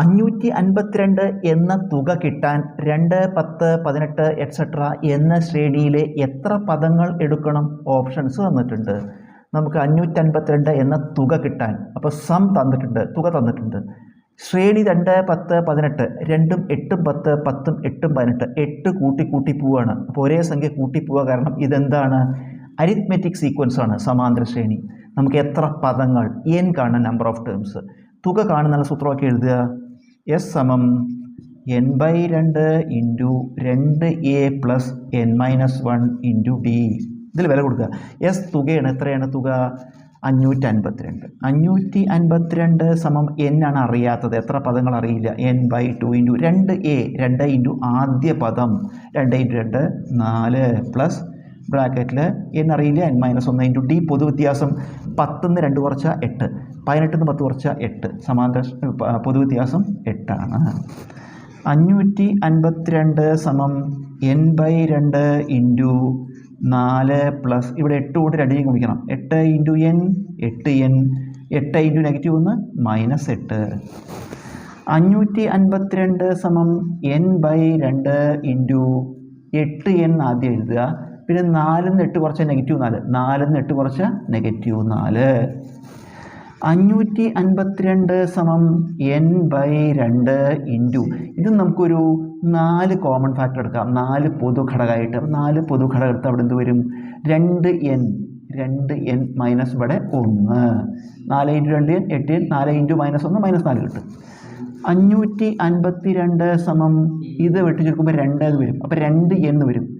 അഞ്ഞൂറ്റി അൻപത്തിരണ്ട് എന്ന തുക കിട്ടാൻ രണ്ട് പത്ത് പതിനെട്ട് എക്സെട്ര എന്ന ശ്രേണിയിലെ എത്ര പദങ്ങൾ എടുക്കണം ഓപ്ഷൻസ് തന്നിട്ടുണ്ട്. നമുക്ക് അഞ്ഞൂറ്റി അൻപത്തിരണ്ട് എന്ന തുക കിട്ടാൻ അപ്പോൾ സം തന്നിട്ടുണ്ട് തുക തന്നിട്ടുണ്ട്. ശ്രേണി രണ്ട് പത്ത് പതിനെട്ട് രണ്ടും എട്ടും പത്ത് പത്തും എട്ടും പതിനെട്ട് എട്ട് കൂട്ടി കൂട്ടി പോവുകയാണ് അപ്പോൾ ഒരേ സംഖ്യ കൂട്ടി പോവുക കാരണം ഇതെന്താണ്? അരിത്മെറ്റിക് സീക്വൻസ് ആണ് സമാന്തര ശ്രേണി. നമുക്ക് എത്ര പദങ്ങൾ എൻ കാണുന്ന നമ്പർ ഓഫ് ടേംസ് തുക കാണുന്ന സൂത്രമൊക്കെ എഴുതുക. എസ് സമം എൻ ബൈ രണ്ട് ഇന്റു രണ്ട് A plus N minus one into D ഇതിൽ വില കൊടുക്കുക. എസ് തുകയാണ് എത്രയാണ് തുക? അഞ്ഞൂറ്റി അൻപത്തിരണ്ട് അഞ്ഞൂറ്റി അൻപത്തിരണ്ട് സമം എൻ ആണ് അറിയാത്തത്. എത്ര പദങ്ങൾ അറിയില്ല? എൻ ബൈ ടു ഇന്റു രണ്ട് എ രണ്ട് ഇന്റു ആദ്യ പദം. രണ്ട് ഇന്റു രണ്ട് നാല് പ്ലസ് ബ്രാക്കറ്റിൽ എൻ അറിയില്ല എൻ മൈനസ് ഒന്ന്. ഇന്റു ഡി പൊതുവ്യത്യാസം പത്തുനിന്ന് രണ്ട് കുറച്ച എട്ട്. പതിനെട്ടിന്ന് പത്ത് കുറച്ച എട്ട്. സമാന്തര പൊതുവ്യത്യാസം എട്ടാണ്. അഞ്ഞൂറ്റി അൻപത്തിരണ്ട് സമം എൻ ബൈ രണ്ട് ഇന്റു നാല് പ്ലസ് ഇവിടെ എട്ട് കൊണ്ട് രണ്ടിനെയും ഗുണിക്കണം. എട്ട് ഇന്റു എൻ എട്ട് എൻ എട്ട് ഇന്റു നെഗറ്റീവ് ഒന്ന് മൈനസ് എട്ട്. അഞ്ഞൂറ്റി അൻപത്തിരണ്ട് സമം എൻ ബൈ രണ്ട് ഇന്റു എട്ട് എൻ ആദ്യം എഴുതുക. പിന്നെ നാലിൽ നിന്ന് എട്ട് കുറച്ച് നെഗറ്റീവ് നാല്. നാലിൽ നിന്ന് എട്ട് കുറച്ച് നെഗറ്റീവ് നാല്. അഞ്ഞൂറ്റി അൻപത്തിരണ്ട് സമം എൻ ബൈ രണ്ട് ഇന്റു ഇത് നമുക്കൊരു നാല് കോമൺ ഫാക്ടർ എടുക്കാം. നാല് പൊതു ഘടകമായിട്ട് നാല് പൊതു ഘടകം എടുത്ത് അവിടെ എന്ത് വരും? രണ്ട് എൻ രണ്ട് എൻ മൈനസ് ഇവിടെ ഒന്ന്. നാല് ഇന്റു രണ്ട് എൻ എട്ട് എൻ നാല് ഇന്റു മൈനസ് ഒന്ന് മൈനസ് നാല് കിട്ടും. അഞ്ഞൂറ്റി അൻപത്തി രണ്ട് സമം ഇത് വെട്ടി ചുരുക്കുമ്പോൾ രണ്ട് വരും. അപ്പോൾ രണ്ട് എന്ന് വരും.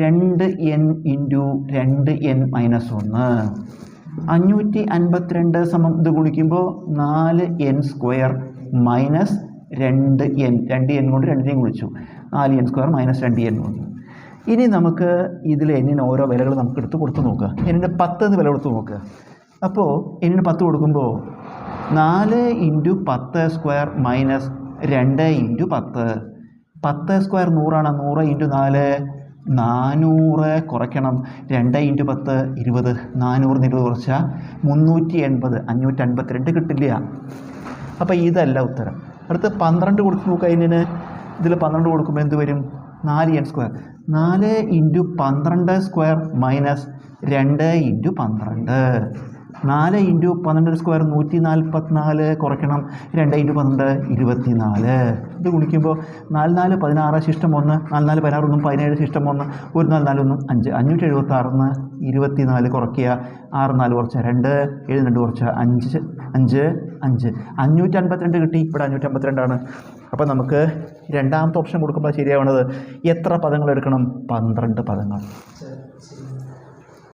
രണ്ട് എൻ ഇന്റു രണ്ട് എൻ മൈനസ് ഒന്ന്. അഞ്ഞൂറ്റി അൻപത്തിരണ്ട് സമം ഇത് ഗുണിക്കുമ്പോൾ നാല് എൻ സ്ക്വയർ മൈനസ് രണ്ട് എൻ രണ്ട് എൻ കൊണ്ട് രണ്ടിനെയും ഗുണിച്ചു. നാല് എൻ സ്ക്വയർ മൈനസ് രണ്ട് എൻ കൊണ്ട്. ഇനി നമുക്ക് ഇതിൽ എന്നിന് ഓരോ വിലകൾ നമുക്ക് എടുത്ത് കൊടുത്ത് നോക്കുക എന്നിന് പത്ത് എന്ന് വില കൊടുത്ത് നോക്കുക അപ്പോൾ എന്നിന് പത്ത് കൊടുക്കുമ്പോൾ നാല് ഇന്റു പത്ത് സ്ക്വയർ മൈനസ് രണ്ട് ഇന്റു പത്ത്. പത്ത് സ്ക്വയർ നൂറാണ്. നൂറ് ഇന്റു നാല് നാനൂറ് കുറയ്ക്കണം. രണ്ട് ഇന്റു പത്ത് ഇരുപത്. നാനൂറിന് ഇരുപത് കുറച്ചാൽ മുന്നൂറ്റി എൺപത് അഞ്ഞൂറ്റി അൻപത്തിരണ്ട് കിട്ടില്ല. അപ്പോൾ ഇതല്ല ഉത്തരം. അടുത്ത് പന്ത്രണ്ട് കൊടുത്ത് നോക്കുക അതിന് ഇതിൽ പന്ത്രണ്ട് കൊടുക്കുമ്പോൾ എന്ത് വരും? നാല് എൻ സ്ക്വയർ നാല് ഇന്റു പന്ത്രണ്ട് സ്ക്വയർ മൈനസ് രണ്ട് ഇന്റു പന്ത്രണ്ട്. നാല് ഇന്റു പന്ത്രണ്ട് സ്ക്വയർ നൂറ്റി നാൽപ്പത്തിനാല് കുറയ്ക്കണം. രണ്ട് ഇന്റു പന്ത്രണ്ട് ഇരുപത്തി നാല് ഇത് ഗുണിക്കുമ്പോൾ നാല് നാല് പതിനാറ് ശിഷ്ടം ഒന്ന് നാല് നാല് പതിനാറ് ഒന്നും പതിനേഴ് ശിഷ്ടം ഒന്ന് ഒരു നാല് നാല് ഒന്നും അഞ്ച്. അഞ്ഞൂറ്റി എഴുപത്തി ആറിന്ന് ഇരുപത്തി നാല് കുറയ്ക്കുക. ആറ് നാല് കുറച്ച് രണ്ട് ഏഴ് രണ്ട് കുറച്ച് അഞ്ച് അഞ്ച് അഞ്ച്. അഞ്ഞൂറ്റി അൻപത്തിരണ്ട് കിട്ടി. ഇവിടെ അഞ്ഞൂറ്റി അമ്പത്തിരണ്ടാണ് അപ്പോൾ നമുക്ക് രണ്ടാമത്തെ ഓപ്ഷൻ കൊടുക്കുമ്പോൾ ശരിയാവണത് എത്ര പദങ്ങൾ എടുക്കണം? പന്ത്രണ്ട് പദങ്ങൾ.